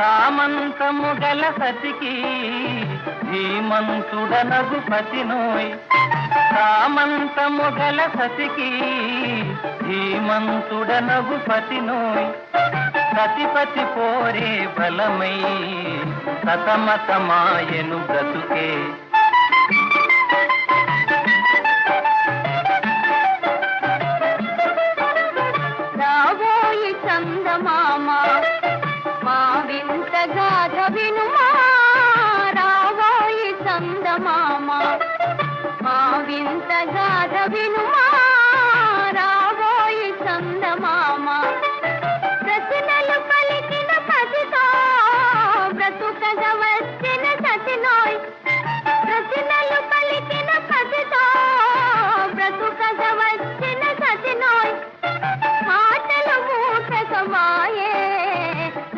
కామంతము గల సతికి ధీమంతుడనగు పతినోయ్ కామంతము గల సతికి ధీమంతుడనగు పతినోయ్ సతిపతి పోరే బలమై సతమతమాయను బ్రతుకే. రాబోయి చందమా వినుమా రావోయి చందమామ. మా వింత గాథ వినుమా రావోయి చందమామ. ప్రశ్నలు పలికిన పసితో బ్రతుకగ వచ్చిన సతినోయ్ ప్రశ్నలు పలికిన పసితో బ్రతుకగ వచ్చిన సతినోయ్ మాటలు మూటకమాయే